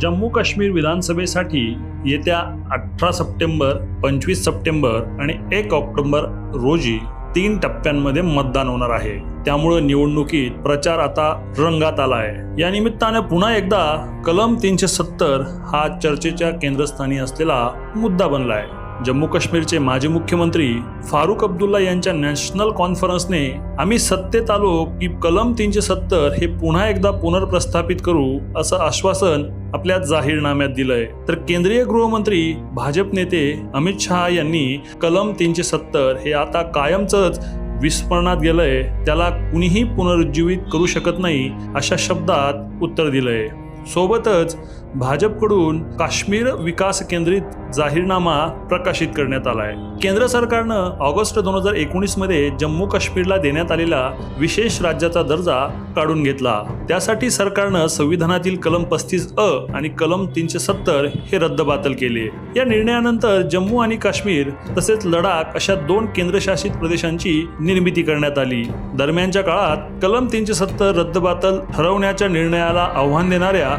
जम्मू काश्मीर विधानसभेसाठी येत्या अठरा सप्टेंबर पंचवीस सप्टेंबर आणि एक ऑक्टोबर रोजी तीन टप्प्यांमध्ये मतदान होणार आहे. त्यामुळं निवडणुकीत प्रचार आता रंगात आला आहे या निमित्ताने पुन्हा एकदा कलम तीनशे सत्तर हा चर्चेच्या केंद्रस्थानी असलेला मुद्दा बनला आहे जम्मू काश्मीरचे माजी मुख्यमंत्री फारुख अब्दुल्ला यांच्या नॅशनल कॉन्फरन्सने आम्ही सत्तेत आलो की कलम तीनशे सत्तर हे पुन्हा एकदा पुनर्प्रस्थापित करू असं आश्वासन आपल्या जाहीरनाम्यात दिलंय. तर केंद्रीय गृहमंत्री भाजप नेते अमित शहा यांनी कलम तीनशे सत्तर हे आता कायमचंच विस्मरणात गेलंय. त्याला कुणीही पुनरुज्जीवित करू शकत नाही अशा शब्दात उत्तर दिलंय. सोबतच भाजपकडून काश्मीर विकास केंद्रित जाहीरनामा प्रकाशित करण्यात आलाय. केंद्र सरकारनं ऑगस्ट दोन हजार एकोणीसमध्ये जम्मू काश्मीरला देण्यात आलेला विशेष राज्याचा दर्जा काढून घेतला. त्यासाठी सरकारनं संविधानातील कलम पस्तीस अ आणि कलम तीनशे सत्तर हे रद्दबातल केले. या निर्णयानंतर जम्मू आणि काश्मीर तसेच लडाख अशा दोन केंद्रशासित प्रदेशांची निर्मिती करण्यात आली. दरम्यानच्या काळात कलम तीनशे सत्तर रद्दबातल ठरवण्याच्या निर्णयाला आव्हान देणाऱ्या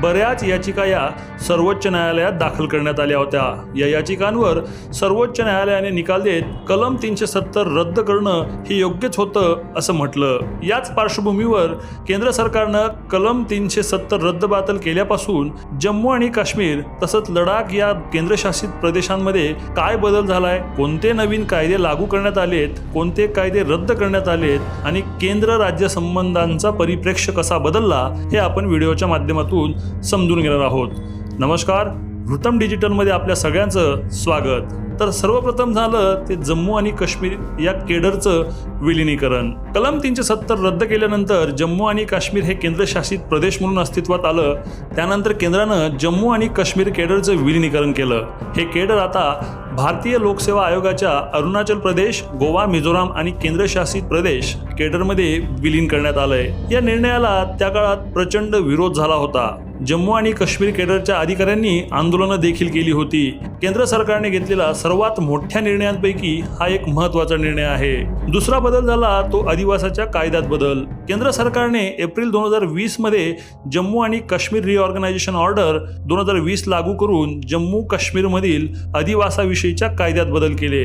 बऱ्याच याचिका या सर्वोच्च न्यायालयात दाखल करण्यात आल्या होत्या. या याचिकांवर सर्वोच्च न्यायालयाने निकाल देत कलम तीनशे सत्तर रद्द करणं हे योग्यच होतं असं म्हटलं. याच पार्श्वभूमीवर केंद्र सरकारनं कलम तीनशे सत्तर रद्दबातल केल्यापासून जम्मू आणि काश्मीर तसंच लडाख या केंद्रशासित प्रदेशांमध्ये काय बदल झालाय कोणते नवीन कायदे लागू करण्यात आलेत कोणते कायदे रद्द करण्यात आलेत आणि केंद्र राज्य संबंधांचा परिप्रेक्ष्य कसा बदलला हे आपण व्हिडिओच्या माध्यमातून समजून घेणार आहोत. नमस्कार वृतम डिजिटलमध्ये आपल्या सगळ्यांचं स्वागत. तर सर्वप्रथम झालं ते जम्मू आणि काश्मीर या केडरचं विलिनीकरण. कलम तीनशे सत्तर रद्द केल्यानंतर जम्मू आणि काश्मीर हे केंद्रशासित प्रदेश म्हणून अस्तित्वात आलं. त्यानंतर केंद्रानं जम्मू आणि काश्मीर केडरचं विलिनीकरण केलं. हे केडर आता भारतीय लोकसेवा आयोगाच्या अरुणाचल प्रदेश गोवा मिझोराम आणि केंद्रशासित प्रदेश केडरमध्ये विलीन करण्यात आलंय. या निर्णयाला त्या काळात प्रचंड विरोध झाला होता. जम्मू आणि काश्मीर केडरच्या अधिकाऱ्यांनी आंदोलनं देखील केली होती. केंद्र सरकारने घेतलेला सर्वात मोठ्या निर्णयांपैकी हा एक महत्त्वाचा निर्णय आहे. दुसरा बदल झाला तो अधिवासाच्या कायद्यात बदल. केंद्र सरकारने एप्रिल दोन हजार वीसमध्ये जम्मू आणि काश्मीर रिऑर्गनायझेशन ऑर्डर दोन हजार वीस लागू करून जम्मू काश्मीरमधील अधिवासाविषयीच्या कायद्यात बदल केले.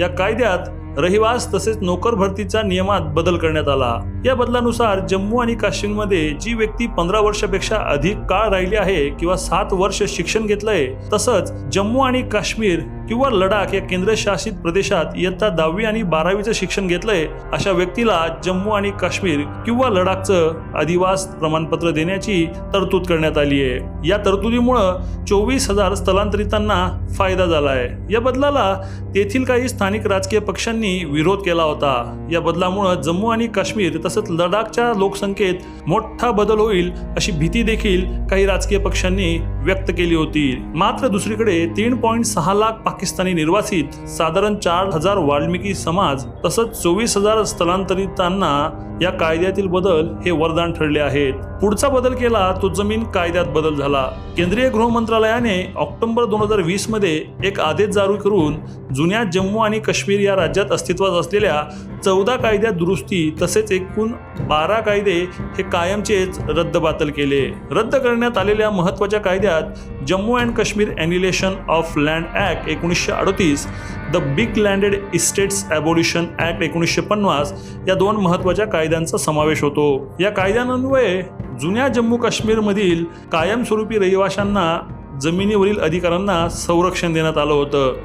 या कायद्यात रहिवास तसेच नोकर भरतीचा नियमात बदल करण्यात आला. या बदलानुसार जम्मू आणि काश्मीरमध्ये जी व्यक्ती पंधरा वर्षापेक्षा अधिक काळ राहिली आहे किंवा सात वर्ष शिक्षण घेतलंय तसंच जम्मू आणि काश्मीर किंवा लडाख या केंद्रशासित प्रदेशात इयत्ता दहावी आणि बारावीचं शिक्षण घेतलंय अशा व्यक्तीला जम्मू आणि काश्मीर किंवा लडाखचं अधिवास प्रमाणपत्र देण्याची तरतूद करण्यात आली आहे. या तरतुदीमुळं चोवीस हजार स्थलांतरितांना फायदा झाला आहे या बदलाला तेथील काही स्थानिक राजकीय पक्षांनी विरोध केला होता. या बदलामुळं जम्मू आणि काश्मीर तसंच लडाखच्या लोकसंख्येत मोठा बदल होईल अशी भीती देखील काही राजकीय पक्षांनी व्यक्त केली होती. मात्र दुसरीकडे तीन पॉईंट सहा लाख पाकिस्तानी निर्वासित साधारण चार हजार वाल्मिकी समाज तसंच चोवीस हजार स्थलांतरितांना या कायद्यातील बदल हे वरदान ठरले आहेत. पुढचा बदल केला तो जमीन कायद्यात बदल झाला. केंद्रीय गृह मंत्रालयाने ऑक्टोबर दोन हजार वीसमध्ये एक आदेश जारी करून जुन्या जम्मू आणि काश्मीर या राज्यात अस्तित्वात असलेल्या चौदा कायद्यात दुरुस्ती तसेच एकूण बारा कायदे हे कायमचेच रद्दबातल केले. रद्द करण्यात आलेल्या महत्त्वाच्या कायद्यात Jammu and Kashmir annulation of land act एकोणीसशे अडतीस the big landed estates abolition act एकोणीसशे पन्नास या दोन महत्त्वाच्या कायद्यांचा समावेश होतो. या कायद्यांन्वये जुन्या जम्मू काश्मीरमधील कायमस्वरूपी रहिवाशांना जमिनीवरील अधिकारांना संरक्षण देण्यात आलं होतं.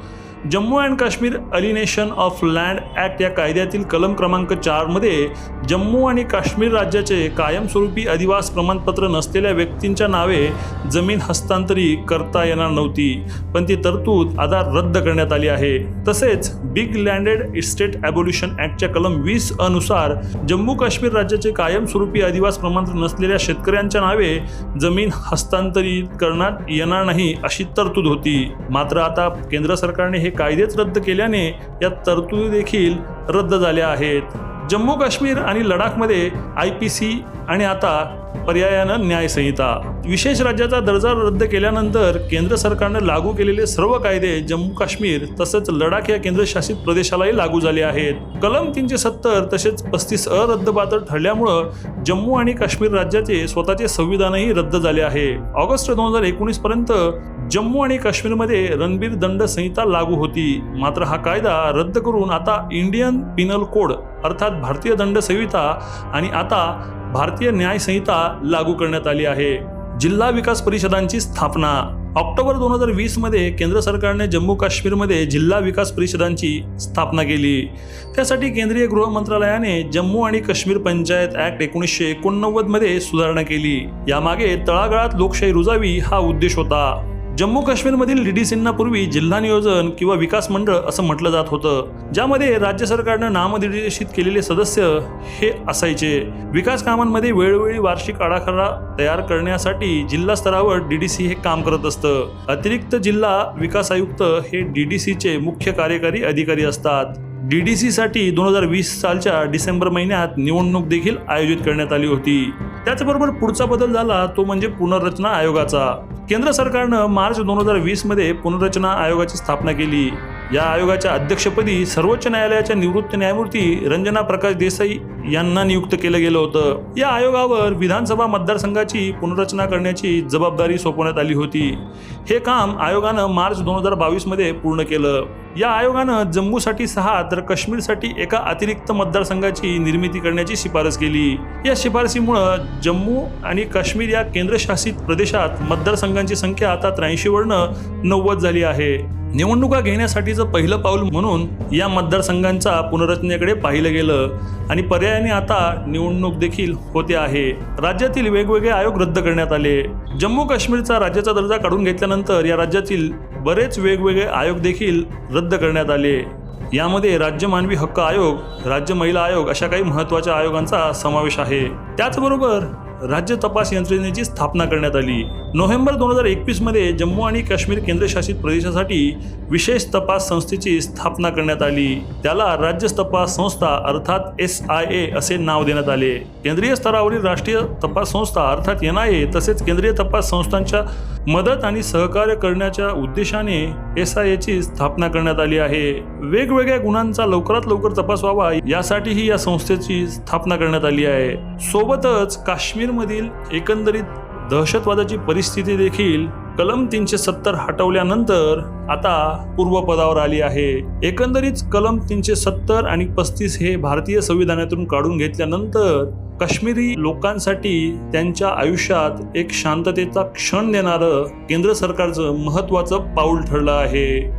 Jammu and Kashmir alienation of land act या कायद्यातील कलम क्रमांक चारमध्ये जम्मू आणि काश्मीर राज्याचे कायमस्वरूपी अधिवास प्रमाणपत्र नसलेल्या व्यक्तींच्या नावे जमीन हस्तांतरित करता येणार नव्हती पण ती तरतूद आता रद्द करण्यात आली आहे. तसेच बिग लँडेड इस्टेट ॲबोल्युशन ॲक्टच्या कलम वीस अनुसार जम्मू काश्मीर राज्याचे कायमस्वरूपी अधिवास प्रमाणपत्र नसलेल्या शेतकऱ्यांच्या नावे जमीन हस्तांतरित करण्यात येणार नाही अशी तरतूद होती. मात्र आता केंद्र सरकारने हे कायदेच रद्द केल्याने या तरतुदी देखील रद्द झाल्या आहेत. जम्मू काश्मीर आणि लडाखमध्ये आय पी सी आणि आता पर्यायानं न्यायसंहिता. विशेष राज्याचा दर्जा रद्द केल्यानंतर केंद्र सरकारनं लागू केलेले सर्व कायदे जम्मू काश्मीर तसंच लडाख या केंद्रशासित प्रदेशालाही लागू झाले आहेत. कलम तीनशे सत्तर तसेच पस्तीस अ रद्दबातल ठरल्यामुळं जम्मू आणि काश्मीर राज्याचे स्वतःचे संविधानही रद्द झाले आहे. ऑगस्ट दोन हजार एकोणीस पर्यंत जम्मू आणि काश्मीरमध्ये रणबीर दंड संहिता लागू होती. मात्र हा कायदा रद्द करून आता इंडियन पिनल कोड अर्थात भारतीय दंड संहिता आणि आता भारतीय न्याय संहिता लागू करण्यात आली आहे. जिल्हा विकास परिषदांची स्थापना. ऑक्टोबर दोन हजार वीसमध्ये केंद्र सरकारने जम्मू काश्मीरमध्ये जिल्हा विकास परिषदांची स्थापना केली. त्यासाठी केंद्रीय गृह मंत्रालयाने जम्मू आणि काश्मीर पंचायत ऍक्ट एकोणीसशे एकोणनव्वदमध्ये सुधारणा केली. यामागे तळागाळात लोकशाही रुजावी हा उद्देश होता. जम्मू काश्मीरमधील डीडीसींना पूर्वी जिल्हा नियोजन किंवा विकास मंडळ असं म्हटलं जात होतं. ज्यामध्ये राज्य सरकारनं नामनिर्देशित केलेले सदस्य हे असायचे. विकास कामांमध्ये वेळोवेळी वार्षिक आराखडा तयार करण्यासाठी जिल्हा स्तरावर डीडीसी हे काम करत असतं. अतिरिक्त जिल्हा विकास आयुक्त हे डीडीसीचे मुख्य कार्यकारी अधिकारी असतात. डीडीसी साठी दोन हजार वीस सालच्या डिसेंबर महिन्यात निवडणूक देखील आयोजित करण्यात आली होती. त्याचबरोबर पुढचा बदल झाला तो म्हणजे पुनर्रचना आयोगाचा. केंद्र सरकारनं मार्च दोन हजार वीसमध्ये पुनर्रचना आयोगाची स्थापना केली. या आयोगाच्या अध्यक्षपदी सर्वोच्च न्यायालयाच्या निवृत्त न्यायमूर्ती रंजना प्रकाश देसाई यांना नियुक्त केलं गेलं होतं. या आयोगावर विधानसभा मतदारसंघाची पुनर्रचना करण्याची जबाबदारी सोपवण्यात आली होती. हे काम आयोगानं मार्च दोन हजार बावीसमध्ये पूर्ण केलं. या आयोगानं जम्मूसाठी सहा तर काश्मीरसाठी एका अतिरिक्त मतदारसंघाची निर्मिती करण्याची शिफारस केली. या शिफारसीमुळं जम्मू आणि काश्मीर या केंद्रशासित प्रदेशात मतदारसंघांची संख्या आता त्र्याऐंशीवरनं नव्वद झाली आहे. निवडणुका घेण्यासाठीचं पहिलं पाऊल म्हणून या मतदारसंघांचा पुनर्रचनेकडे पाहिलं गेलं. आणि पर्यायाने आता निवडणूक देखील होते आहे. राज्यातील वेगवेगळे आयोग रद्द करण्यात आले. जम्मू काश्मीरचा राज्याचा दर्जा काढून घेतल्यानंतर या राज्यातील बरेच वेगवेगळे आयोग देखील रद्द करण्यात आले. यामध्ये राज्य मानवी हक्क आयोग राज्य महिला आयोग अशा काही महत्त्वाच्या आयोगांचा समावेश आहे. त्याचबरोबर राज्य तपास यंत्रणेची स्थापना करण्यात आली. नोव्हेंबर दोन हजार एकवीसमध्ये जम्मू आणि काश्मीर केंद्रशासित प्रदेशासाठी विशेष तपास संस्थेची स्थापना करण्यात आली. त्याला राज्य तपास संस्था अर्थात एस आय ए असे नाव देण्यात आले. केंद्रीय स्तरावरील राष्ट्रीय तपास संस्था अर्थात एन आय ए तसेच केंद्रीय तपास संस्थांच्या मदत आणि सहकार्य करण्याच्या उद्देशाने एस आय एची स्थापना करण्यात आली आहे. वेगवेगळ्या गुणांचा लवकरात लवकर तपास व्हावा यासाठीही या संस्थेची स्थापना करण्यात आली आहे. सोबतच काश्मीरमधील एकंदरीत दहशतवादाची परिस्थिती देखील कलम तीनशे सत्तर हटवल्यानंतर आता पूर्वपदावर आली आहे. एकंदरीत कलम तीनशे सत्तर आणि पस्तीस हे भारतीय संविधानातून काढून घेतल्यानंतर काश्मीरी लोकांसाठी त्यांच्या आयुष्यात एक शांततेचा क्षण देणारं केंद्र सरकारचं महत्त्वाचं पाऊल ठरलं आहे.